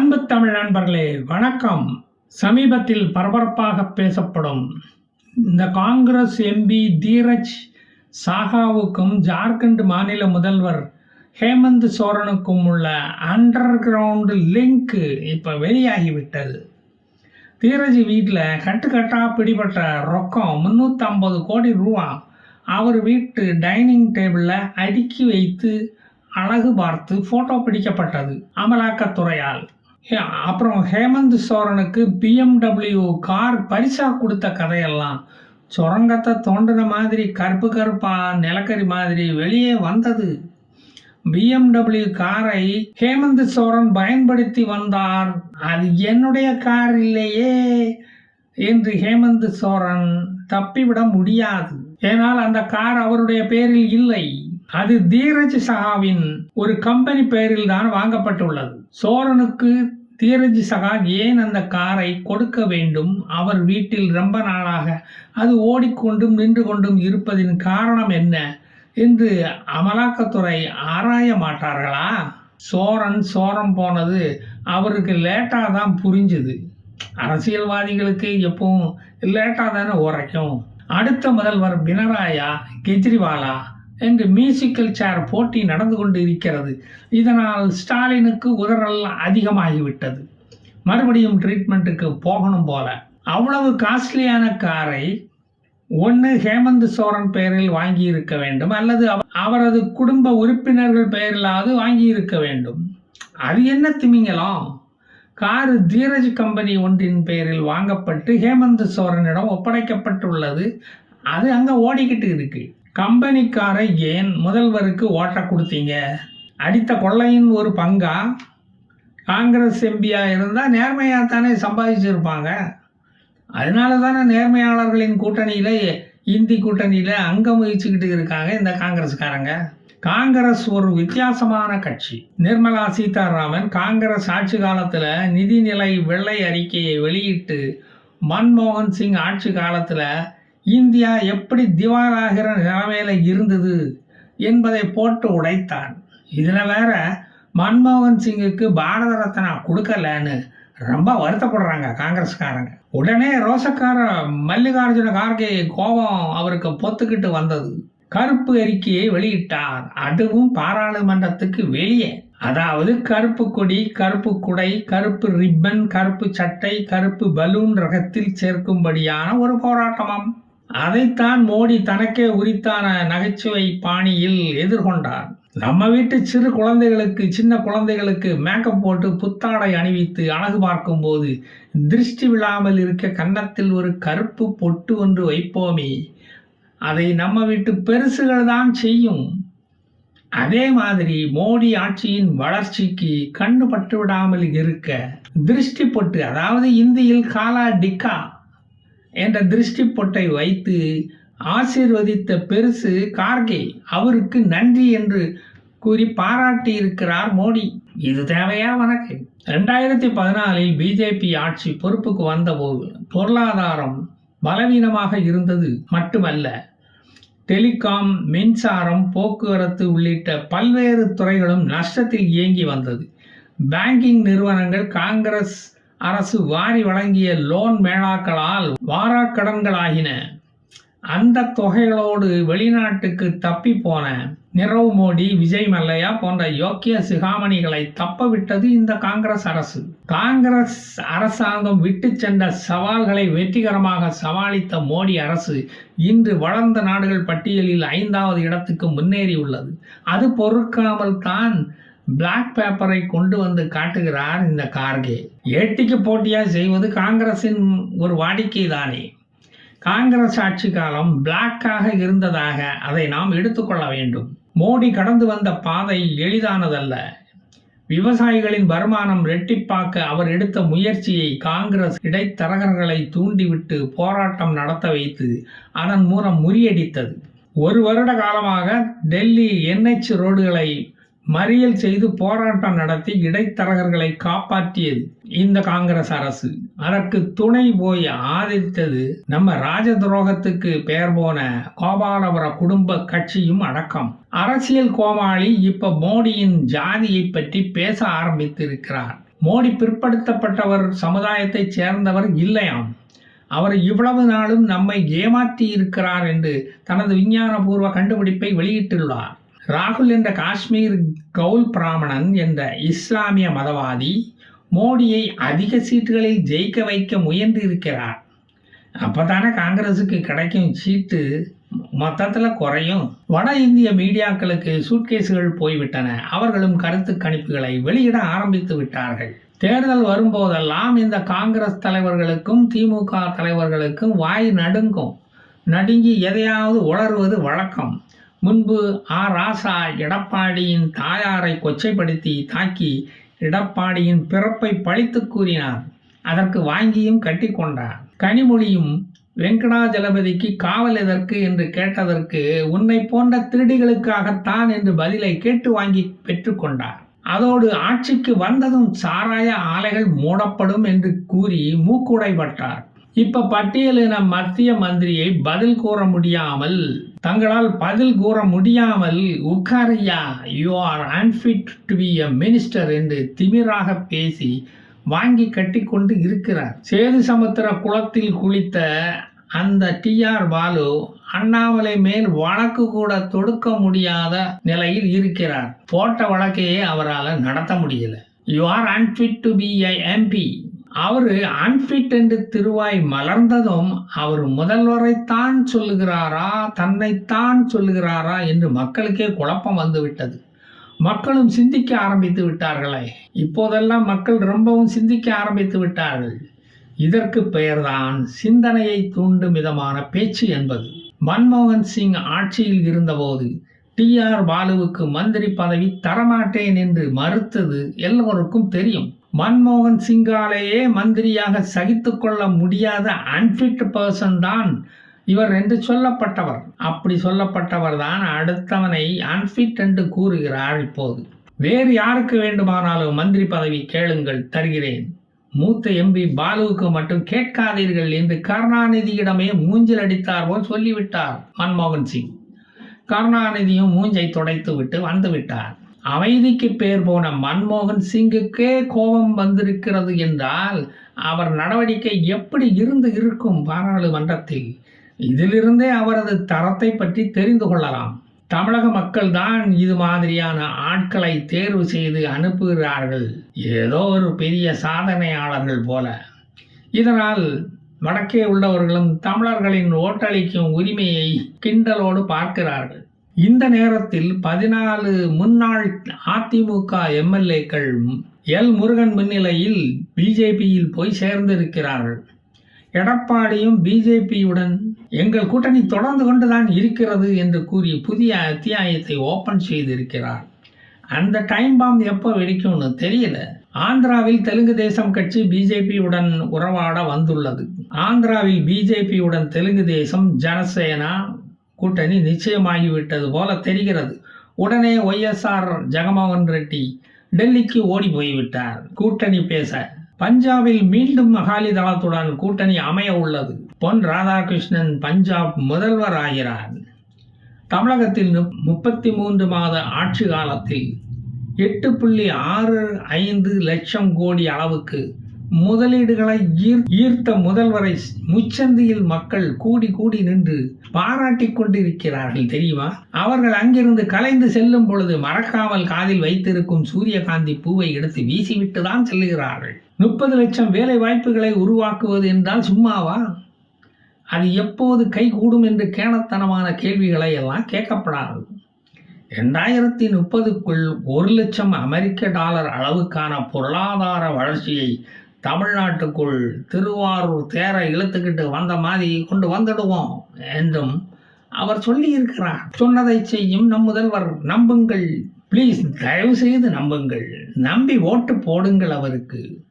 அன்பு தமிழ் நண்பர்களே வணக்கம். சமீபத்தில் பரபரப்பாக பேசப்படும் இந்த காங்கிரஸ் எம்பி தீரஜ் சாகாவுக்கும் ஜார்க்கண்ட் மாநில முதல்வர் ஹேமந்த் சோரனுக்கும் உள்ள அண்டர் கிரவுண்டு லிங்க் இப்போ வெளியாகிவிட்டது. தீரஜ் வீட்டில் கட்டுக்கட்டாக பிடிபட்ட ரொக்கம் முந்நூற்றம்பது கோடி ரூபா. அவர் வீட்டு டைனிங் டேபிளில் அடுக்கி வைத்து அழகு பார்த்து ஃபோட்டோ பிடிக்கப்பட்டது அமலாக்கத்துறையால். அப்புறம் ஹேமந்த் சோரனுக்கு பிஎம்டபிள்யூ கார் பரிசாக கொடுத்த கதையெல்லாம். சுரங்கத்தை தோண்டின மாதிரி கருப்பு கருப்பா நிலக்கரி மாதிரி வெளியே வந்தது. பிஎம்டபிள்யூ காரை ஹேமந்த் சோரன் பயன்படுத்தி வந்தார். அது என்னுடைய கார் இல்லையே என்று ஹேமந்த் சோரன் தப்பிவிட முடியாது. ஏனால் அந்த கார் அவருடைய பேரில் இல்லை. அது தீரஜ் சஹாவின் ஒரு கம்பெனி பெயரில் தான் வாங்கப்பட்டுள்ளது. சோரனுக்கு தீரஜ் சகான் ஏன் அந்த காரை கொடுக்க வேண்டும்? அவர் வீட்டில் ரொம்ப நாளாக அது ஓடிக்கொண்டும் நின்று கொண்டும் இருப்பதின் காரணம் என்ன? என்று அமலாக்கத்துறை ஆராய மாட்டார்களா? சோரன் சோரம் போனது அவருக்கு லேட்டாக தான் புரிஞ்சுது. அரசியல்வாதிகளுக்கு எப்பவும் லேட்டாக தானே உரைக்கும். அடுத்த முதல்வர் பினராயா கெஜ்ரிவாலா என்று மியூசிக்கல் சேர் போட்டி நடந்து கொண்டு இருக்கிறது இதனால் ஸ்டாலினுக்கு உதறல் அதிகமாகிவிட்டது. மறுபடியும் ட்ரீட்மெண்ட்டுக்கு போகணும் போல. அவ்வளவு காஸ்ட்லியான காரை ஒன்று ஹேமந்த் சோரன் பெயரில் வாங்கி இருக்க வேண்டும். அல்லது அவ- அவரது குடும்ப உறுப்பினர்கள் பெயரிலாவது வாங்கி இருக்க வேண்டும். அது என்ன திமிங்கலம்? காரு தீரஜ் கம்பெனி ஒன்றின் பெயரில் வாங்கப்பட்டு ஹேமந்த் சோரனிடம் ஒப்படைக்கப்பட்டுள்ளது. அது அங்கே ஓடிக்கிட்டு இருக்குது கம்பெனிக்காரை ஏன் முதல்வருக்கு ஓட்ட கொடுத்தீங்க? அடித்த கொள்ளையின் ஒரு பங்கா? காங்கிரஸ் எம்பியாக இருந்தால் நேர்மையாக தானே சம்பாதிச்சிருப்பாங்க. அதனால தானே நேர்மையாளர்களின் கூட்டணியில் இந்தி கூட்டணியில் அங்கம் முயற்சிக்கிட்டு இருக்காங்க இந்த காங்கிரஸ்காரங்க. காங்கிரஸ் ஒரு வித்தியாசமான கட்சி. நிர்மலா சீதாராமன் காங்கிரஸ் ஆட்சி காலத்தில் நிதிநிலை வெள்ளை அறிக்கையை வெளியிட்டு மன்மோகன் சிங் ஆட்சி காலத்தில் இந்தியா எப்படி திவாலாகிற நிலைமையில இருந்தது என்பதை போட்டு உடைத்தான். இதில் வேற மன்மோகன் சிங்குக்கு பாரத ரத்னா கொடுக்கலன்னு ரொம்ப வருத்தப்படுறாங்க காங்கிரஸ்காரங்க. உடனே ரோசக்கார மல்லிகார்ஜுன கார்கே கோபம் அவருக்கு பொத்துக்கிட்டு வந்தது. கருப்பு அறிக்கையை வெளியிட்டார். அதுவும் பாராளுமன்றத்துக்கு வெளியே. அதாவது கருப்பு கொடி கருப்பு குடை கருப்பு ரிப்பன் கருப்பு சட்டை கருப்பு பலூன் ரகத்தில் சேர்க்கும்படியான ஒரு போராட்டமாம். அதைத்தான் மோடி தனக்கே உரித்தான நகைச்சுவை பாணியில் எதிர்கொண்டார். நம்ம வீட்டு சிறு குழந்தைகளுக்கு சின்ன குழந்தைகளுக்கு மேக்கப் போட்டு புத்தாடை அணிவித்து அழகு பார்க்கும்போது திருஷ்டி விழாமல் இருக்க கன்னத்தில் ஒரு கருப்பு பொட்டு ஒன்று வைப்போமே. அதை நம்ம வீட்டு பெருசுகள் தான் செய்யும். அதே மாதிரி மோடி ஆட்சியின் வளர்ச்சிக்கு கண்ணு பட்டு விடாமல் இருக்க திருஷ்டி பொட்டு அதாவது இந்தியில் காலா டிக்கா என்ற திருஷ்டி பொட்டை வைத்து ஆசீர்வதித்த பெருசு கார்கே அவருக்கு நன்றி என்று கூறி பாராட்டி இருக்கிறார் மோடி. இது தேவையா வணக்கம்? ரெண்டாயிரத்தி பதினாலில் பிஜேபி ஆட்சி பொறுப்புக்கு வந்தபோது பொருளாதாரம் பலவீனமாக இருந்தது மட்டுமல்ல டெலிகாம் மின்சாரம் போக்குவரத்து உள்ளிட்ட பல்வேறு துறைகளும் நஷ்டத்தில் இயங்கி வந்தது. பேங்கிங் நிறுவனங்கள் காங்கிரஸ் அரசு வாரி வழங்கிய லோன் மேளாக்களால் வாராக்கடன்களாகின. அந்த தொகைகளோடு வெளிநாட்டுக்கு தப்பி போன நிரவ் மோடி விஜய் மல்லையா போன்ற யோக்கிய சிகாமணிகளை தப்ப விட்டது இந்த காங்கிரஸ் அரசு. காங்கிரஸ் அரசாங்கம் விட்டு சென்ற சவால்களை வெற்றிகரமாக சமாளித்த மோடி அரசு இன்று வளர்ந்த நாடுகள் பட்டியலில் ஐந்தாவது இடத்துக்கு முன்னேறியுள்ளது. அது பொறுக்காமல் தான் பிளாக் பேப்பரை கொண்டு வந்து காட்டுகிறார் இந்த கார்கே. ஏட்டிக்கு போட்டியாக செய்வது காங்கிரஸின் ஒரு வாடிக்கை தானே காங்கிரஸ் ஆட்சி காலம் பிளாக்காக இருந்ததாக அதை நாம் எடுத்துக்கொள்ள வேண்டும். மோடி கடந்து வந்த பாதை எளிதானதல்ல. விவசாயிகளின் வருமானம் ரெட்டிப்பாக்க அவர் எடுத்த முயற்சியை காங்கிரஸ் இடைத்தரகர்களை தூண்டிவிட்டு போராட்டம் நடத்த வைத்து அதன் மூலம் முறியடித்தது. ஒரு வருட காலமாக டெல்லி என்ஹெச் ரோடுகளை மறியல் செய்து போராட்டம் நடத்தி இடைத்தரகர்களை காப்பாற்றியது இந்த காங்கிரஸ் அரசு. அதற்கு துணை போய் ஆதரித்தது நம்ம ராஜ துரோகத்துக்கு பெயர் போன கோபாலபுர குடும்ப கட்சியும் அடக்கம். அரசியல் கோமாளி இப்ப மோடியின் ஜாதியை பற்றி பேச ஆரம்பித்திருக்கிறார். மோடி பிற்படுத்தப்பட்டவர் சமுதாயத்தைச் சேர்ந்தவர் இல்லையாம். அவர் இவ்வளவு நாளும் நம்மை ஏமாற்றி இருக்கிறார் என்று தனது விஞ்ஞானபூர்வ கண்டுபிடிப்பை வெளியிட்டுள்ளார். ராகுல் என்ற காஷ்மீர் கவுல் பிராமணன் என்ற இஸ்லாமிய மதவாதி மோடியை அதிக சீட்டுகளில் ஜெயிக்க வைக்க முயன்று இருக்கிறார். அப்பதானே காங்கிரஸுக்கு கிடைக்கும் சீட்டு மொத்தத்தில் குறையும். வட இந்திய மீடியாக்களுக்கு சூட்கேஸுகள் போய்விட்டன. அவர்களும் கருத்து கணிப்புகளை வெளியிட ஆரம்பித்து விட்டார்கள். தேர்தல் வரும்போதெல்லாம் இந்த காங்கிரஸ் தலைவர்களுக்கும் திமுக தலைவர்களுக்கும் வாய் நடுங்கும். நடுங்கி எதையாவது உளறுவது வழக்கம். முன்பு ஆ ராசா எடப்பாடியின் தாயாரை கொச்சைப்படுத்தி தாக்கி எடப்பாடியின் பிறப்பை பழித்து கூறினார். அதற்கு வாங்கியும் கட்டிக்கொண்டார் கனிமொழியும் வெங்கடாஜலபதிக்கு காவல் எதற்கு என்று கேட்டதற்கு உன்னை போன்ற திருடிகளுக்காகத்தான் என்று பதிலை கேட்டு வாங்கி பெற்றுக்கொண்டார் அதோடு ஆட்சிக்கு வந்ததும் சாராய ஆலைகள் மூடப்படும் என்று கூறி மூக்குடைப்பட்டார் இப்ப பட்டியலின மத்திய மந்திரியை பதில் கூற முடியாமல் தங்களால் பதில் கூற முடியாமல் உக்காரையா you are unfit to be a minister என்று திமிராக பேசி வாங்கி கட்டிக்கொண்டு இருக்கிறார். சேது சமுத்திர குளத்தில் குளித்த அந்த டிஆர் பாலு அண்ணாமலை மேல் வழக்கு கூட தொடுக்க முடியாத நிலையில் இருக்கிறார். போட்ட வழக்கையே அவரால் நடத்த முடியல. You are unfit to be a MP our unfit என்று திருவாய் மலர்ந்ததும் அவர் முதல்வரைத்தான் சொல்லுகிறாரா தன்னைத்தான் சொல்லுகிறாரா என்று மக்களுக்கே குழப்பம் வந்துவிட்டது. மக்களும் சிந்திக்க ஆரம்பித்து விட்டார்களே. இப்போதெல்லாம் மக்கள் ரொம்பவும் சிந்திக்க ஆரம்பித்து விட்டார்கள். இதற்கு பெயர்தான் சிந்தனையை தூண்டும் விதமான பேச்சு என்பது. மன்மோகன் சிங் ஆட்சியில் இருந்தபோது டிஆர் பாலுவுக்கு மந்திரி பதவி தரமாட்டேன் என்று மறுத்தது எல்லோருக்கும் தெரியும். மன்மோகன் சிங்காலேயே மந்திரியாக சகித்து கொள்ள முடியாத அன்ஃபிட் பர்சன் தான் இவர் என்று சொல்லப்பட்டவர். அப்படி சொல்லப்பட்டவர் தான் அடுத்தவனை அன்ஃபிட் என்று கூறுகிறார் இப்போது. வேறு யாருக்கு வேண்டுமானாலும் மந்திரி பதவி கேளுங்கள் தருகிறேன். மூத்த எம்பி பாலுவுக்கு மட்டும் கேட்காதீர்கள் என்று கருணாநிதியிடமே மூஞ்சில் அடித்தார் போல் சொல்லிவிட்டார் மன்மோகன் சிங். கருணாநிதியும் மூஞ்சை துடைத்து விட்டு வந்துவிட்டார். அமைதிக்கு பேர் போன மன்மோகன் சிங்குக்கே கோபம் வந்திருக்கிறது என்றால் அவர் நடவடிக்கை எப்படி இருந்து இருக்கும் பாராளுமன்றத்தில்? இதிலிருந்தே அவரது தரத்தை பற்றி தெரிந்து கொள்ளலாம். தமிழக மக்கள் தான் இது மாதிரியான ஆட்களை தேர்வு செய்து அனுப்புகிறார்கள். ஏதோ ஒரு பெரிய சாதனையாளர்கள் போல. இதனால் வடக்கே உள்ளவர்களும் தமிழர்களின் ஓட்டளிக்கும் உரிமையை கிண்டலோடு பார்க்கிறார்கள். இந்த நேரத்தில் பதினாலு முன்னாள் அதிமுக எம்எல்ஏக்கள் எல் முருகன் முன்னிலையில் பிஜேபியில் போய் சேர்ந்திருக்கிறார்கள். எடப்பாடியும் பிஜேபியுடன் எங்கள் கூட்டணி தொடர்ந்து கொண்டுதான் இருக்கிறது என்று கூறி புதிய அத்தியாயத்தை ஓபன் செய்திருக்கிறார். அந்த டைம் பாம் எப்போ வெடிக்கும்னு தெரியல. ஆந்திராவில் தெலுங்கு தேசம் கட்சி பிஜேபியுடன் உறவாட வந்துள்ளது. ஆந்திராவில் பிஜேபியுடன் தெலுங்கு தேசம் ஜனசேனா கூட்டணி நிச்சயமாகிவிட்டது போல தெரிகிறது. உடனே ஒய்எஸ்ஆர் ஜெகமோகன் ரெட்டி டெல்லிக்கு ஓடி போய்விட்டார். கூட்டணி பேச பஞ்சாபில் மீண்டும் அகாலி தளத்துடன் கூட்டணி அமைய உள்ளது. பொன் ராதாகிருஷ்ணன் பஞ்சாப் முதல்வர் ஆகிறார். தமிழகத்தில் முப்பத்தி மூன்று மாத ஆட்சி காலத்தில் எட்டு புள்ளி ஆறு ஐந்து லட்சம் கோடி அளவுக்கு முதலீடுகளை ஈர்த்த முதல்வரை முச்சந்தியில் மக்கள் கூடி கூடி நின்று பாராட்டிக் கொண்டிருக்கிறார்கள் தெரியுமா? அவர்கள் அங்கிருந்து கலைந்து செல்லும் பொழுது மறக்காமல் காதில் வைத்திருக்கும் சூரியகாந்தி பூவை எடுத்து வீசிவிட்டு தான் செல்லுகிறார்கள் முப்பது லட்சம் வேலை வாய்ப்புகளை உருவாக்குவது என்றால் சும்மாவா? அது எப்போது கைகூடும் என்று கேணத்தனமான கேள்விகளை எல்லாம் கேட்கப்படாது. ரெண்டாயிரத்தி முப்பதுக்குள் ஒரு லட்சம் அமெரிக்க டாலர் அளவுக்கான பொருளாதார வளர்ச்சியை தமிழ்நாட்டுக்குள் திருவாரூர் தேரை இழுத்துக்கிட்டு வந்த மாதிரி கொண்டு வந்துடுவோம் என்றும் அவர் சொல்லியிருக்கிறார். சொன்னதை செய்யும் நம் முதல்வர் நம்புங்கள். ப்ளீஸ் தயவு செய்து நம்புங்கள். நம்பி ஓட்டு போடுங்கள் அவருக்கு.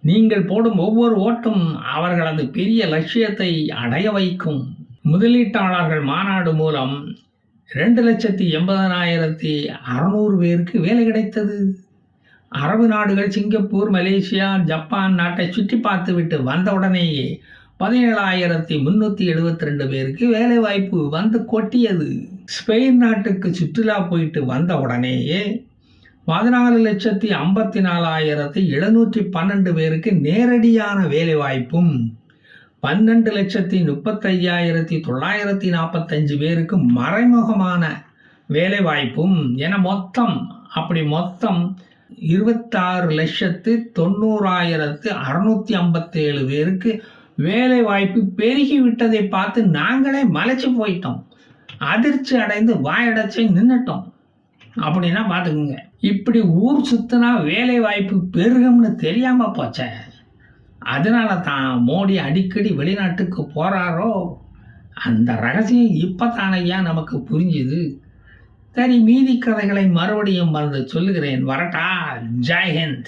நீங்கள் போடும் ஒவ்வொரு ஓட்டும் அவர்களது பெரிய லட்சியத்தை அடைய வைக்கும். முதலீட்டாளர்கள் மாநாடு மூலம் ரெண்டு லட்சத்தி எண்பதனாயிரத்தி அறநூறு பேருக்கு வேலை கிடைத்தது. அரபு நாடுகள் சிங்கப்பூர் மலேசியா ஜப்பான் நாட்டை சுற்றி பார்த்துவிட்டு வந்தவுடனேயே பதினேழாயிரத்தி முன்னூற்றி எழுபத்தி ரெண்டு பேருக்கு வேலை வாய்ப்பு வந்து கொட்டியது. ஸ்பெயின் நாட்டுக்கு சுற்றுலா போயிட்டு வந்த உடனேயே பதினாலு லட்சத்தி ஐம்பத்தி நாலாயிரத்தி எழுநூற்றி பன்னெண்டு பேருக்கு நேரடியான வேலைவாய்ப்பும் பன்னெண்டு லட்சத்தி முப்பத்தையாயிரத்தி தொள்ளாயிரத்தி நாற்பத்தஞ்சு பேருக்கு மறைமுகமான வேலைவாய்ப்பும் என மொத்தம் அப்படி மொத்தம் இருபத்தாறு லட்சத்து தொண்ணூறாயிரத்து அறுநூத்தி ஐம்பத்தேழு பேருக்கு வேலை வாய்ப்பு பெருகி விட்டதை பார்த்து நாங்களே மலைச்சு போயிட்டோம். அதிர்ச்சி அடைந்து வாயடைச்சு நின்னுட்டோம். அப்படின்னா பார்த்துக்குங்க. இப்படி ஊர் சுத்தினா வேலை வாய்ப்பு பெருகும்னு தெரியாமல் போச்சே. அதனால தான் மோடி அடிக்கடி வெளிநாட்டுக்கு போகிறாரோ அந்த ரகசியம் இப்போ தானையா நமக்கு புரிஞ்சுது. சரி மீதி கதைகளை மறுபடியும் வந்து சொல்லுகிறேன். வரட்டா. ஜெய்ஹிந்த்